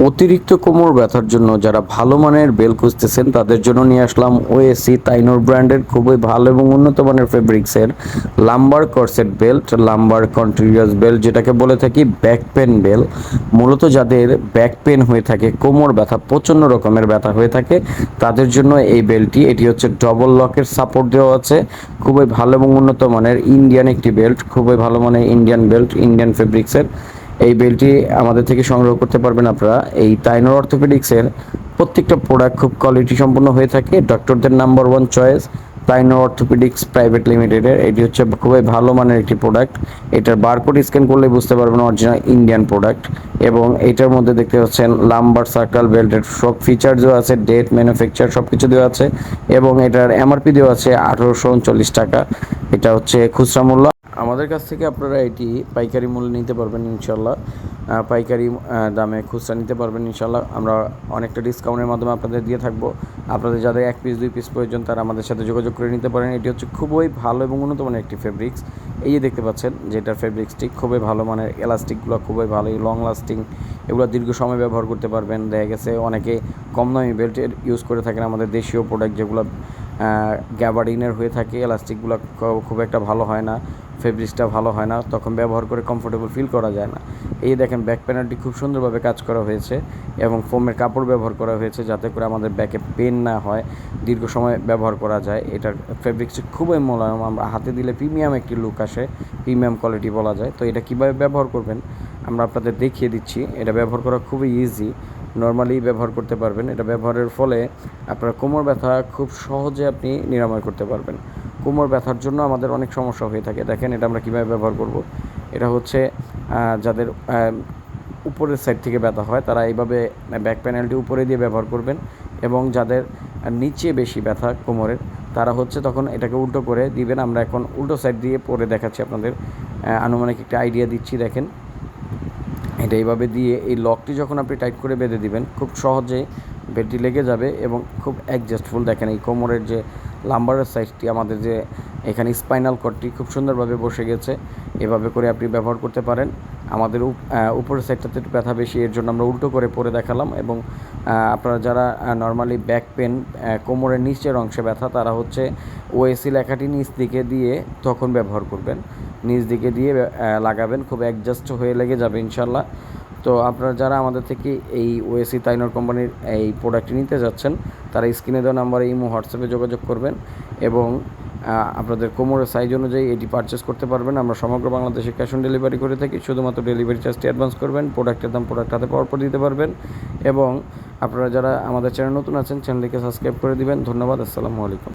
অতিরিক্ত কোমর ব্যথার জন্য যারা ভালো মানের বেল খুঁজতেছেন, তাদের জন্য নিয়ে আসলাম ওএসি তাইনোর ব্র্যান্ডের খুবই ভালো এবং উন্নত মানের ফেব্রিক্সের lumbar corset belt, lumbar continuous belt, যেটাকে বলে থাকি ব্যাক পেন বেল। মূলত যাদের ব্যাক পেন হয়ে থাকে, কোমর ব্যথা, প্রচণ্ড রকমের ব্যথা হয়ে থাকে, তাদের জন্য এই বেল্টটি এটি হচ্ছে ডবল লকের সাপোর্ট দেওয়া আছে। খুবই ভালো এবং উন্নত মানের ইন্ডিয়ান একটি বেল্ট, খুবই ভালো মানের ইন্ডিয়ান বেল্ট ইন্ডিয়ান ফেব্রিক্সের এই বেলটি আমাদের থেকে সংগ্রহ করতে পারবেন আপনারা। এই তাইনোর অর্থোপেডিক্সের প্রত্যেকটা প্রোডাক্ট খুব কোয়ালিটি সম্পন্ন হয়ে থাকে। ডক্টরদের number one choice Tynor orthopaedics private লিমিটেডের এটি হচ্ছে খুবই ভালো মানের একটি প্রোডাক্ট এটার বারকোড স্ক্যান করলে বুঝতে পারবেন অরিজিনাল ইন্ডিয়ান প্রোডাক্ট এবং এটার মধ্যে দেখতে পাচ্ছেন লাম্বার সার্কাল বেল্টের সব ফিচার আছে ডেট ম্যানুফ্যাকচার সব কিছু দেওয়া আছে এবং এটার এমআরপি দেওয়া আছে আঠারোশো উনচল্লিশ টাকা। এটা হচ্ছে খুচরা মূল্য। আমাদের কাছ থেকে আপনারা এটি পাইকারি মূল্যে নিতে পারবেন ইনশাল্লাহ পাইকারি দামে খুচরা নিতে পারবেন ইনশাল্লাহ আমরা অনেকটা ডিসকাউন্টের মাধ্যমে আপনাদের দিয়ে থাকব। আপনাদের যাদের এক পিস দুই পিস প্রয়োজন, তারা আমাদের সাথে যোগাযোগ করে নিতে পারেন। এটি হচ্ছে খুবই ভালো এবং উন্নত মানের একটি ফেব্রিক্স এই যে দেখতে পাচ্ছেন, যেটার ফেব্রিক্সটি খুবই ভালো মানের এলাস্টিকগুলো খুবই ভালো লং লাস্টিং এগুলো দীর্ঘ সময় ব্যবহার করতে পারবেন। দেখা গেছে অনেকে কম দামি বেল্টের ইউজ করে থাকেন আমাদের দেশীয় প্রোডাক্ট যেগুলো। গ্যাবার্ডিনের হয়ে থাকে এলাস্টিকগুলো খুব একটা ভালো হয় না ফেব্রিক্সটা ভালো হয় না, তখন ব্যবহার করে কমফোর্টেবল ফিল করা যায় না। এই দেখেন ব্যাক প্যানেলটি খুব সুন্দরভাবে কাজ করা হয়েছে এবং ফোমের কাপড় ব্যবহার করা হয়েছে যাতে করে আমাদের ব্যাকে পেন না হয়, দীর্ঘ সময় ব্যবহার করা যায়। এটার ফেব্রিক্সটি খুবই মোলায়ম, আমরা হাতে দিলে প্রিমিয়াম একটি লুক আসে প্রিমিয়াম কোয়ালিটি বলা যায়। তো এটা কীভাবে ব্যবহার করবেন? আমরা আপনাদের দেখিয়ে দিচ্ছি। এটা ব্যবহার করা খুবই ইজি নর্মালি ব্যবহার করতে পারবেন। এটা ব্যবহারের ফলে আপনার কোমর ব্যথা খুব সহজে আপনি নিরাময় করতে পারবেন। কোমর ব্যথার জন্য আমাদের অনেক সমস্যা হয়ে থাকে। দেখেন এটা আমরা কীভাবে ব্যবহার করব। এটা হচ্ছে যাদের উপরের সাইড থেকে ব্যথা হয়, তারা এইভাবে ব্যাক প্যানেলটি উপরে দিয়ে ব্যবহার করবেন এবং যাদের নিচে বেশি ব্যথা কোমরের, তারা হচ্ছে তখন এটাকে উল্টো করে দিবেন। আমরা এখন উল্টো সাইড দিয়ে পরে দেখাচ্ছি আপনাদের আনুমানিক একটা আইডিয়া দিচ্ছি। দেখেন এটা এইভাবে দিয়ে এই লকটি যখন আপনি টাইট করে বেঁধে দিবেন, খুব সহজে বেডটি লেগে যাবে এবং খুব অ্যাডজাস্টফুল দেখেন এই কোমরের যে লাম্বারের সাইজটি আমাদের যে এখানে স্পাইনাল কর্ডটি খুব সুন্দরভাবে বসে গেছে। এভাবে করে আপনি ব্যবহার করতে পারেন। আমাদের উপ- উপরের সাইডটাতে একটু ব্যথা বেশি, এর জন্য আমরা উল্টো করে পরে দেখালাম এবং আপনারা যারা নর্মালি ব্যাক পেন কোমরের নিচের অংশে ব্যথা, তারা হচ্ছে ওএসি লেখাটি নিচ দিকে দিয়ে তখন ব্যবহার করবেন। নিচ দিকে দিয়ে লাগাবেন, খুব অ্যাডজাস্ট হয়ে লেগে যাবে ইনশাল্লাহ তো আপনারা যারা আমাদের থেকে এই ওএসি তাইনর কোম্পানির এই প্রোডাক্টটি নিতে যাচ্ছেন, তারা স্ক্রিনে দেওয়া নাম্বারে ইমো, হোয়াটসঅ্যাপে যোগাযোগ করবেন এবং আপনাদের কোমরের সাইজ অনুযায়ী এটি পারচেস করতে পারবেন। আমরা সমগ্র বাংলাদেশে ক্যাশ অন ডেলিভারি করে থাকি, শুধুমাত্র ডেলিভারি চার্জটি অ্যাডভান্স করবেন প্রোডাক্টের দাম প্রোডাক্ট হাতে পাওয়ার পর দিতে পারবেন এবং আপনারা যারা আমাদের চ্যানেল নতুন আছেন চ্যানেলটিকে সাবস্ক্রাইব করে দিবেন। ধন্যবাদ আসসালামু আলাইকুম।